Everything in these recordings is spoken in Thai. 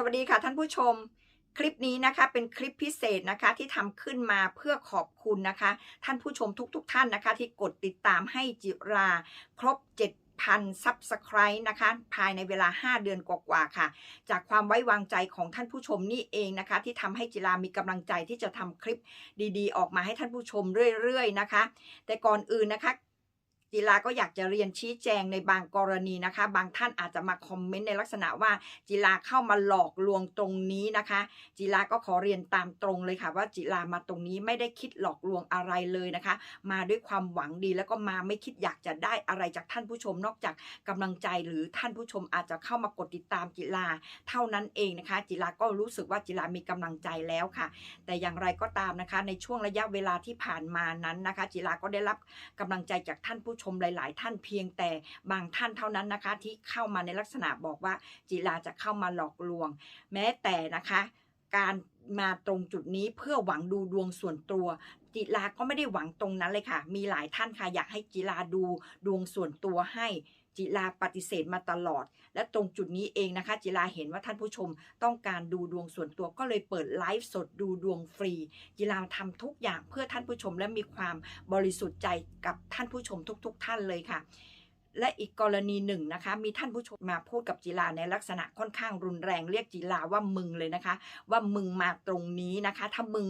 สวัสดีค่ะท่านผู้ชม คลิปนี้นะคะเป็นคลิปพิเศษนะคะที่ทำขึ้นมาเพื่อขอบคุณนะคะ ท่านผู้ชมทุกๆทท่านนะคะ ที่กดติดตามให้จิราครบ7,000ซับสไครต์นะคะ ภายในเวลา 5 เดือนกว่าๆค่ะ จากความไว้วางใจของท่านผู้ชมนี่เองนะคะ ที่ทำให้จิรามีกำลังใจที่จะทำคลิปดีๆ ออกมาให้ท่านผู้ชมเรื่อยๆนะคะ แต่ก่อนอื่นนะคะ จิราก็อยากจะเรียนชี้แจงในบางกรณีนะคะ บางท่านอาจจะมาคอมเมนต์ในลักษณะว่าจิราเข้ามาหลอกลวงตรงนี้นะคะจิราก็ขอเรียนตามตรงเลยค่ะว่าจิรามาตรงนี้ไม่ได้คิดหลอกลวงอะไรเลยนะคะ มาด้วยความหวังดีแล้วก็มาไม่คิดอยากจะได้อะไรจากท่านผู้ชม นอกจากกำลังใจหรือท่านผู้ชมอาจจะเข้ามากดติดตามจิราเท่านั้นเองนะคะจิราก็รู้สึกว่าจิรามีกำลังใจแล้วค่ะ แต่อย่างไรก็ตามนะคะ ในช่วงระยะเวลาที่ผ่านมานั้นนะคะจิราก็ได้รับกำลังใจจากท่านผู้ชมหลาย ๆ ท่านเพียงแต่บางท่านเท่านั้นนะคะ ที่เข้ามาในลักษณะบอกว่าจิราจะเข้ามาหลอกลวง แม้แต่นะคะการมาตรงจุดนี้เพื่อหวังดูดวงส่วนตัว จิราก็ไม่ได้หวังตรงนั้นเลยค่ะ มีหลายท่านค่ะอยากให้จิราดูดวงส่วนตัวให้ จิลาปฏิเสธมาตลอด และตรงจุดนี้เองนะคะ จิลาเห็นว่าท่านผู้ชมต้องการดูดวงส่วนตัวก็เลยเปิดไลฟ์สดดูดวงฟรี จิลาทำทุกอย่างเพื่อท่านผู้ชมและมีความบริสุทธิ์ใจกับท่านผู้ชมทุก ๆ ท่านเลยค่ะ และอีกกรณีหนึ่งนะคะ มีท่านผู้ชมมาพูดกับจิราในลักษณะค่อนข้างรุนแรงเรียกจิราว่ามึงเลยนะคะ ว่ามึงมาตรงนี้นะคะ ถ้ามึง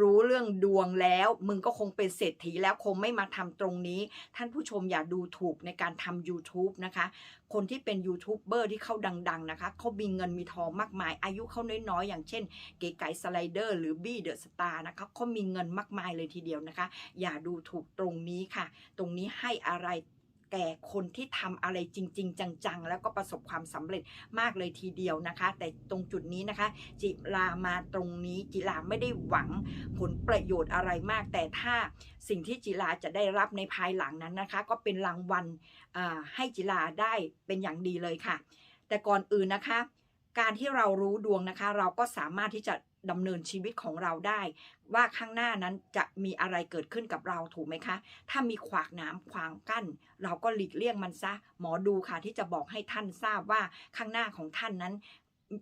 รู้เรื่องดวงแล้ว มึงก็คงเป็นเศรษฐีแล้วคงไม่มาทำตรงนี้ ท่านผู้ชมอย่าดูถูกในการทำ YouTube นะคะ คนที่เป็นยูทูบเบอร์ที่เขาดัง ๆนะคะเขามีเงินมีทองมากมาย อายุเขาน้อยๆอย่างเช่น เก๋ไก่สไลเดอร์หรือบี้เดอะสตาร์นะคะเขามีเงินมากมายเลยทีเดียวนะคะ อย่าดูถูกตรงนี้ค่ะ ตรงนี้ให้อะไร แก่คนที่ทำอะไรจริง ๆ จังๆ แล้วก็ประสบความสำเร็จมากเลยทีเดียวนะคะ แต่ตรงจุดนี้นะคะ จิรามาตรงนี้จิราไม่ได้หวังผลประโยชน์อะไรมาก แต่ถ้าสิ่งที่จิราจะได้รับในภายหลังนั้นนะคะ ก็เป็นรางวัลให้จิราได้เป็นอย่างดีเลยค่ะ แต่ก่อนอื่นนะคะ การที่เรารู้ดวงนะคะ เราก็สามารถที่จะ ดำเนินชีวิตของเราได้ ว่าข้างหน้านั้นจะมีอะไรเกิดขึ้นกับเราถูกไหมคะ ถ้ามีขวากหน้ำขวางกั้น เราก็หลีกเลี่ยงมันซะ หมอดูค่ะที่จะบอกให้ท่านทราบว่าข้างหน้าของท่านนั้น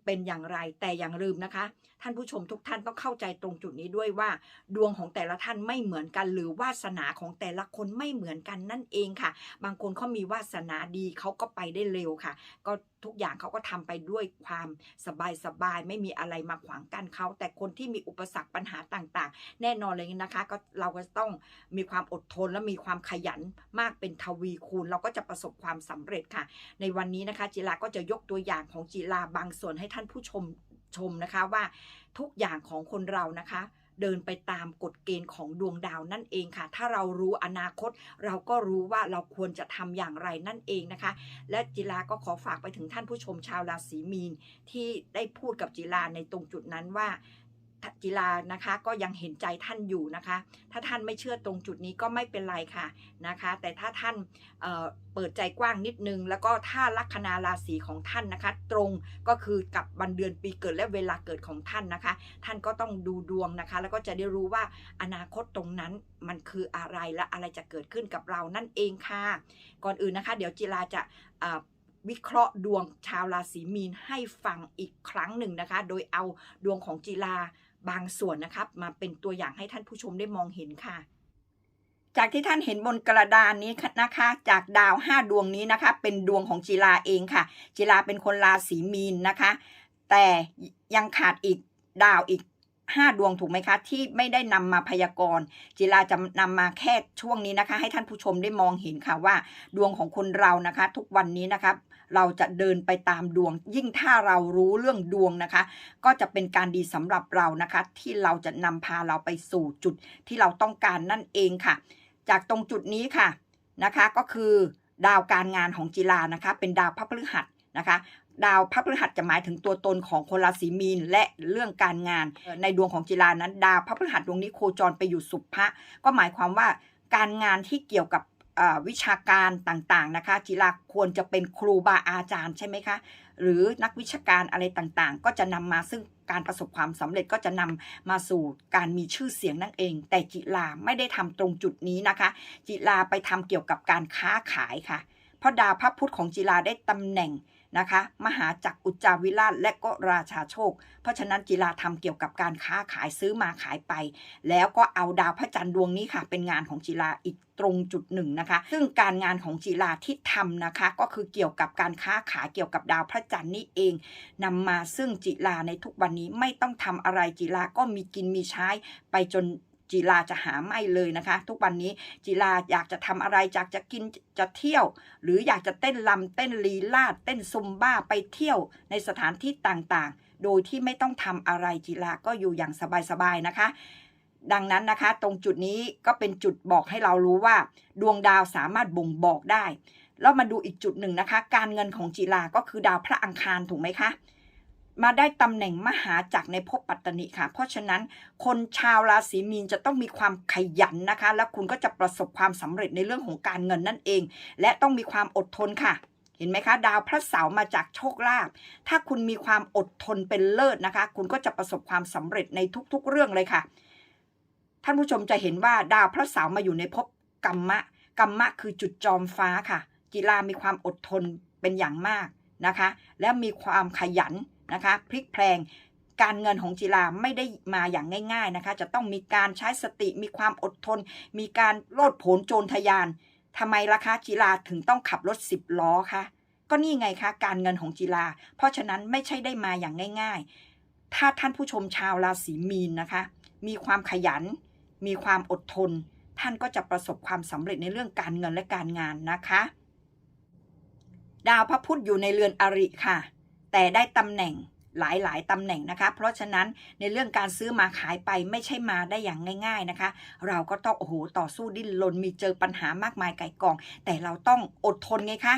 เป็นอย่างไรแต่อย่างลืมนะคะ ท่านผู้ชมทุกท่านต้องเข้าใจตรงจุดนี้ด้วยว่า ดวงของแต่ละท่านไม่เหมือนกัน หรือวาสนาของแต่ละคนไม่เหมือนกันนั่นเองค่ะ บางคนเขามีวาสนาดีเขาก็ไปได้เร็วค่ะ ก็ ทุกอย่างเขาก็ทำไปด้วยความสบายสบายๆไม่มีอะไรมาขวางกั้นเขาแต่คนที่มีอุปสรรคปัญหาต่างๆ แน่นอนเลยนะคะ ก็เราก็ต้องมีความอดทนและมีความขยันมากเป็นทวีคูณ เราก็จะประสบความสำเร็จค่ะ ในวันนี้นะคะจิราก็จะยกตัวอย่างของจิราบางส่วนให้ท่านผู้ชมชมนะคะว่าทุกอย่างของคนเรานะคะ เดินไปตามกฎเกณฑ์ของดวงดาวนั่นเองค่ะ ถ้าเรารู้อนาคต เราก็รู้ว่าเราควรจะทำอย่างไรนั่นเองนะคะ และจิราก็ขอฝากไปถึงท่านผู้ชมชาวราศีมีนที่ได้พูดกับจิลาในตรงจุดนั้นว่า จิรานะคะ ก็ยังเห็นใจท่านอยู่นะคะ ถ้าท่านไม่เชื่อตรงจุดนี้ก็ไม่เป็นไรค่ะนะคะ แต่ถ้าท่านเเปิดใจกว้างนิดนึง แล้วก็ถ้าลัคนาราศีของท่านนะคะ ตรงก็คือกับวันเดือนปีเกิดและเวลาเกิดของท่านนะคะ ท่านก็ต้องดูดวงนะคะ แล้วก็จะได้รู้ว่าอนาคตตรงนั้นมันคืออะไรและอะไรจะเกิดขึ้นกับเรานั่นเองค่ะ ก่อนอื่นนะคะ เดี๋ยวจิราจะวิเคราะห์ดวงชาวราศีมีนให้ฟังอีกครั้งหนึ่งนะคะ โดยเอาดวงของจิรา บางส่วนนะครับ มาเป็นตัวอย่างให้ท่านผู้ชมได้มองเห็นค่ะ จากที่ท่านเห็นบนกระดานนี้นะคะ จากดาว5ดวงนี้นะคะ เป็นดวงของจิราเองค่ะ จิราเป็นคนราศีมีนนะคะ แต่ยังขาดอีกดาวอีก5ดวงถูกไหมคะ ที่ไม่ได้นำมาพยากรณ์จิราจะนำมาแค่ช่วงนี้นะคะ ให้ท่านผู้ชมได้มองเห็นค่ะว่า ดวงของคนเรานะคะ ทุกวันนี้นะคะ เราจะเดินไปตามดวง ยิ่งถ้าเรารู้เรื่องดวงนะคะ ก็จะเป็นการดีสำหรับเรานะคะ ที่เราจะนำพาเราไปสู่จุดที่เราต้องการนั่นเองค่ะ จากตรงจุดนี้ค่ะนะคะ ก็คือดาวการงานของจิรานะคะ เป็นดาวพระพฤหัสนะคะดาวพระพฤหัสจะหมายถึงตัวตนของคนราศีมีนและเรื่องการงาน ในดวงของจิรานั้น ดาวพระพฤหัสดวงนี้โคจรไปอยู่สุภะก็หมายความว่าการงานที่เกี่ยวกับ วิชาการต่างๆนะคะจิราควรจะเป็นครูบาอาจารย์ใช่ไหมคะหรือนักวิชาการอะไรต่างๆ ก็จะนำมาซึ่งการประสบความสำเร็จก็จะนำมาสู่การมีชื่อเสียงนั่นเอง แต่จิราไม่ได้ทำตรงจุดนี้นะคะจิราไปทำเกี่ยวกับการค้าขายค่ะ เพราะดาวพระพุธของจิราได้ตำแหน่ง นะคะ มหาจักรอุจจาวิราชและก็ราชาโชค เพราะฉะนั้นจิราทำเกี่ยวกับการค้าขายซื้อมาขายไป แล้วก็เอาดาวพระจันทร์ดวงนี้ค่ะ เป็นงานของจิราอีกตรงจุดหนึ่งนะคะ ซึ่งการงานของจิราที่ทำนะคะ ก็คือเกี่ยวกับการค้าขายเกี่ยวกับดาวพระจันทร์นี่เองนำมาซึ่งจิราในทุกวันนี้ไม่ต้องทำอะไรจิราก็มีกินมีใช้ไปจน จิราจะหาไม่เลยนะคะ ทุกวันนี้จิราอยากจะทำอะไรอยากจะกินจะเที่ยว หรืออยากจะเต้นลำเต้นลีลาดเต้นซุมบ้าไปเที่ยวในสถานที่ต่างๆ โดยที่ไม่ต้องทำอะไรจิราก็อยู่อย่างสบายๆนะคะ ดังนั้นนะคะ ตรงจุดนี้ก็เป็นจุดบอกให้เรารู้ว่า ดวงดาวสามารถบ่งบอกได้แล้วมาดูอีกจุดหนึ่งนะคะ การเงินของจิราก็คือดาวพระอังคารถูกไหมคะ มาได้ตำแหน่งมหาจักรในภพปัตตนิค่ะ เพราะฉะนั้นคนชาวราศีมีนจะต้องมีความขยันนะคะ และคุณก็จะประสบความสำเร็จในเรื่องของการเงินนั่นเอง และต้องมีความอดทนค่ะเห็นไหมคะ ดาวพระเสาร์มาจากโชคลาภถ้าคุณมีความอดทนเป็นเลิศนะคะ คุณก็จะประสบความสำเร็จในทุกๆเรื่องเลยค่ะ ท่านผู้ชมจะเห็นว่าดาวพระเสาร์มาอยู่ในภพกัมมะกัมมะคือจุดจอมฟ้าค่ะ จิรามีความอดทนเป็นอย่างมากนะคะ และมีความขยัน นะคะพลิกแพลงการเงินของจิราไม่ได้มาอย่างง่ายๆนะคะ จะต้องมีการใช้สติมีความอดทน มีการโลดโผนโจรทยานทำไมล่ะคะจิราถึงต้องขับรถสิบล้อคะก็นี่ไงคะการเงินของจิราเพราะฉะนั้นไม่ใช่ได้มาอย่างง่าย ๆ ถ้าท่านผู้ชมชาวราศีมีนนะคะ มีความขยัน มีความอดทน ท่านก็จะประสบความสำเร็จในเรื่องการเงินและการงานนะคะ ดาวพระพุธอยู่ในเรือนอริค่ะ แต่ได้ตำแหน่งหลายๆตำแหน่งนะคะ เพราะฉะนั้นในเรื่องการซื้อมาขายไปไม่ใช่มาได้อย่างง่าย ๆนะคะ เราก็ต้องโอ้โหต่อสู้ดิ้นรนมีเจอปัญหามากมายไก่กอง แต่เราต้องอดทนไงคะ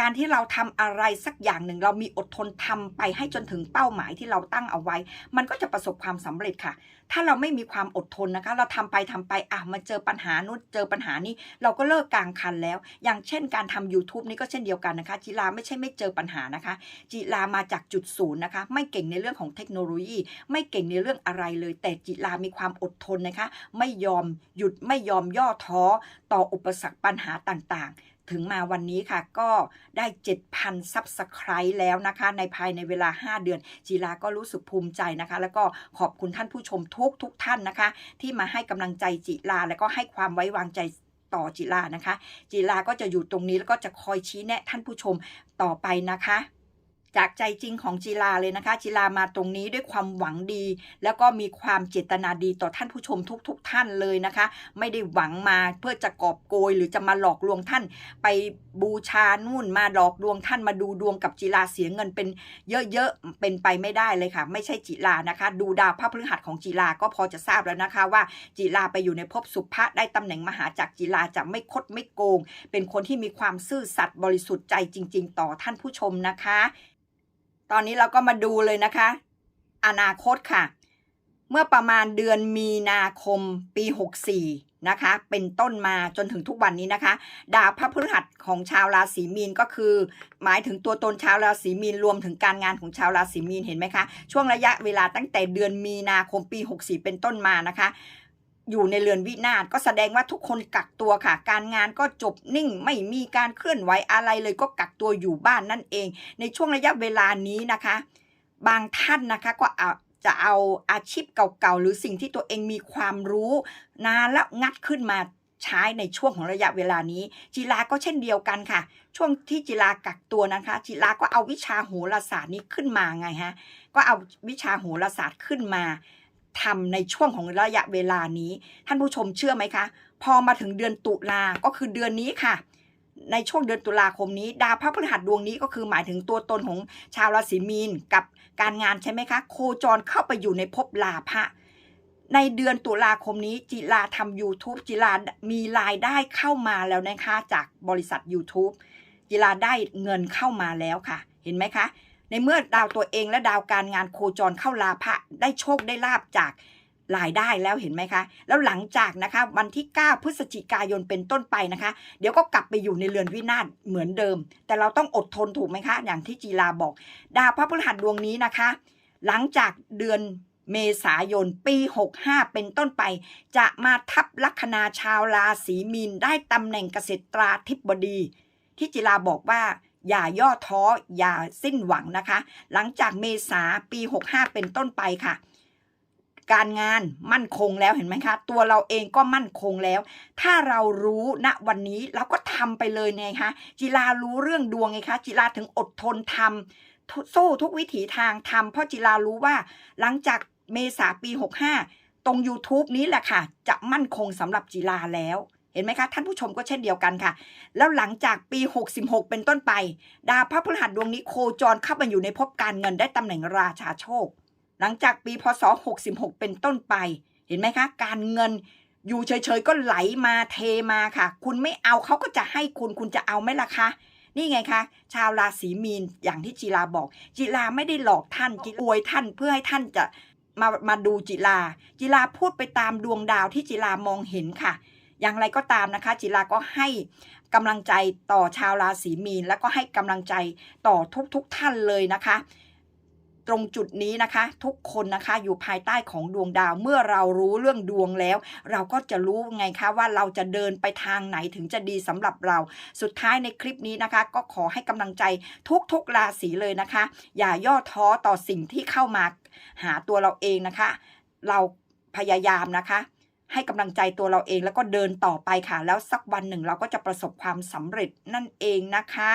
การที่เราทำอะไรสักอย่างหนึ่ง เรามีอดทนทำไปให้จนถึงเป้าหมายที่เราตั้งเอาไว้ มันก็จะประสบความสำเร็จค่ะ ถ้าเราไม่มีความอดทนนะคะ เราทำไปทำไปอะมาเจอปัญหานู้นเจอปัญหานี้ เราก็เลิกกลางคันแล้ว อย่างเช่นการทำ YouTube นี่ก็เช่นเดียวกันนะคะ จิราไม่ใช่ไม่เจอปัญหานะคะ จิรามาจากจุดศูนย์นะคะ ไม่เก่งในเรื่องของเทคโนโลยี ไม่เก่งในเรื่องอะไรเลย แต่จิรามีความอดทนนะคะ ไม่ยอมหยุดไม่ยอมย่อท้อต่ออุปสรรคปัญหาต่างๆ ถึงมาวันนี้ค่ะ ก็ได้ 7,000 ซับสไครต์แล้วนะคะ ในภายในเวลา 5 เดือน จีราก็รู้สึกภูมิใจนะคะ แล้วก็ขอบคุณท่านผู้ชมทุกทุกท่านนะคะ ที่มาให้กำลังใจจิราแล้วก็ให้ความไว้วางใจต่อจิลานะคะ จิลาก็จะอยู่ตรงนี้แล้วก็จะคอยชี้แนะท่านผู้ชมต่อไปนะคะ จากใจจริงของจิราเลยนะคะ จิรามาตรงนี้ด้วยความหวังดี แล้วก็มีความเจตนาดีต่อท่านผู้ชมทุกๆทท่านเลยนะคะ ไม่ได้หวังมาเพื่อจะกอบโกยหรือจะมาหลอกลวงท่าน ไปบูชานู่นมาหลอกลวงท่านมาดูดวงกับจิราเสียเงินเป็นเยอะๆเป็นไปไม่ได้เลยค่ะ ไม่ใช่จิรานะคะ ดูดาวพระพฤหัสของจิราก็พอจะทราบแล้วนะคะว่าจิราไปอยู่ในภพสุภะได้ตำแหน่งมหาจักรจิราจะไม่คดไม่โกง เป็นคนที่มีความซื่อสัตย์บริสุทธิ์ใจจริง ๆ ต่อท่านผู้ชมนะคะ ตอนนี้เราก็มาดูเลยนะคะ อนาคตค่ะ เมื่อประมาณเดือนมีนาคมปี 64 นะคะ เป็นต้นมาจนถึงทุกวันนี้นะคะ ดาวพระพฤหัสของชาวราศีมีนก็คือ หมายถึงตัวตนชาวราศีมีนรวมถึงการงานของชาวราศีมีนเห็นไหมคะ ช่วงระยะเวลาตั้งแต่เดือนมีนาคมปี 64 เป็นต้นมานะคะ อยู่ในเรือนวินาศก็แสดงว่าทุกคนกักตัวค่ะ การงานก็จบนิ่งไม่มีการเคลื่อนไหวอะไรเลยก็กักตัวอยู่บ้านนั่นเอง ในช่วงระยะเวลานี้นะคะ บางท่านนะคะก็เอาจะเอาอาชีพเก่าๆ หรือสิ่งที่ตัวเองมีความรู้นานแล้วงัดขึ้นมาใช้ในช่วงของระยะเวลานี้ จิราก็เช่นเดียวกันค่ะ ช่วงที่จิรากักตัวนะคะ จิราก็เอาวิชาโหราศาสตร์นี้ขึ้นมาไงฮะก็เอาวิชาโหราศาสตร์ขึ้นมา ทำในช่วงของระยะเวลานี้ ท่านผู้ชมเชื่อไหมคะ พอมาถึงเดือนตุลาก็คือเดือนนี้ค่ะ ในช่วงเดือนตุลาคมนี้ ดาวพระพฤหัสดวงนี้ก็คือหมายถึงตัวตนของชาวราศีมีนกับการงานใช่ไหมคะ โคจรเข้าไปอยู่ในภพลาภะในเดือนตุลาคมนี้จิราทำ YouTube จิรามีรายได้เข้ามาแล้วนะคะ จากบริษัท YouTube จิราได้เงินเข้ามาแล้วค่ะ เห็นไหมคะ ในเมื่อดาวตัวเองและดาวการงานโคจรเข้าลาภะได้โชคได้ลาบจากรายได้แล้วเห็นไหมคะ แล้วหลังจากนะคะวันที่ 9 พฤศจิกายนเป็นต้นไปนะคะ เดี๋ยวก็กลับไปอยู่ในเรือนวินาศเหมือนเดิม แต่เราต้องอดทนถูกไหมคะ อย่างที่จีราบอก ดาวพระพฤหัสดวงนี้นะคะ หลังจากเดือนเมษายนปี 65 เป็นต้นไป จะมาทับลัคนาชาวราศีมีนได้ตำแหน่งเกษตราธิบดี ที่จิราบอกว่า อย่าย่อท้ออย่าสิ้นหวังนะคะ หลังจากเมษาปี 65 เป็นต้นไปค่ะ การงานมั่นคงแล้วเห็นไหมคะ ตัวเราเองก็มั่นคงแล้ว ถ้าเรารู้ณวันนี้เราก็ทำไปเลยไงคะจิลารู้เรื่องดวงไงคะจิลาถึงอดทนทำทุสู้ทุกวิถีทางทำเพราะจิลารู้ว่า หลังจากเมษาปี 65 ตรง YouTube นี้แหละค่ะ จะมั่นคงสำหรับจิลาแล้ว เห็นไหมคะ ท่านผู้ชมก็เช่นเดียวกันค่ะ แล้วหลังจากปี 66 เป็นต้นไป ดาวพระพฤหัสดวงนี้โคจรเข้ามาอยู่ในภพการเงินได้ตำแหน่งราชาโชค หลังจากปีพศ 66 เป็นต้นไป เห็นไหมคะ การเงินอยู่เฉยๆก็ไหลมาเทมาค่ะ คุณไม่เอาเขาก็จะให้คุณคุณจะเอาไหมล่ะคะนี่ไงคะชาวราศีมีนอย่างที่จีราบอก จิลาไม่ได้หลอกท่านจิอวยท่านเพื่อให้ท่านจะมามาดูจิลา จิลาพูดไปตามดวงดาวที่จิลามองเห็นค่ะ อย่างไรก็ตามนะคะ จิลาก็ให้กำลังใจต่อชาวราศีมีน แล้วก็ให้กำลังใจต่อทุกๆทท่านเลยนะคะ ตรงจุดนี้นะคะ ทุกคนนะคะอยู่ภายใต้ของดวงดาวเมื่อเรารู้เรื่องดวงแล้ว เราก็จะรู้ไงคะว่าเราจะเดินไปทางไหนถึงจะดีสำหรับเรา สุดท้ายในคลิปนี้นะคะ ก็ขอให้กำลังใจทุกๆราศีเลยนะคะ อย่าย่อท้อต่อสิ่งที่เข้ามาหาตัวเราเองนะคะ เราพยายามนะคะ ให้กำลังใจตัวเราเองแล้วก็เดินต่อไปค่ะ แล้วสักวันหนึ่งเราก็จะประสบความสำเร็จนั่นเองนะคะ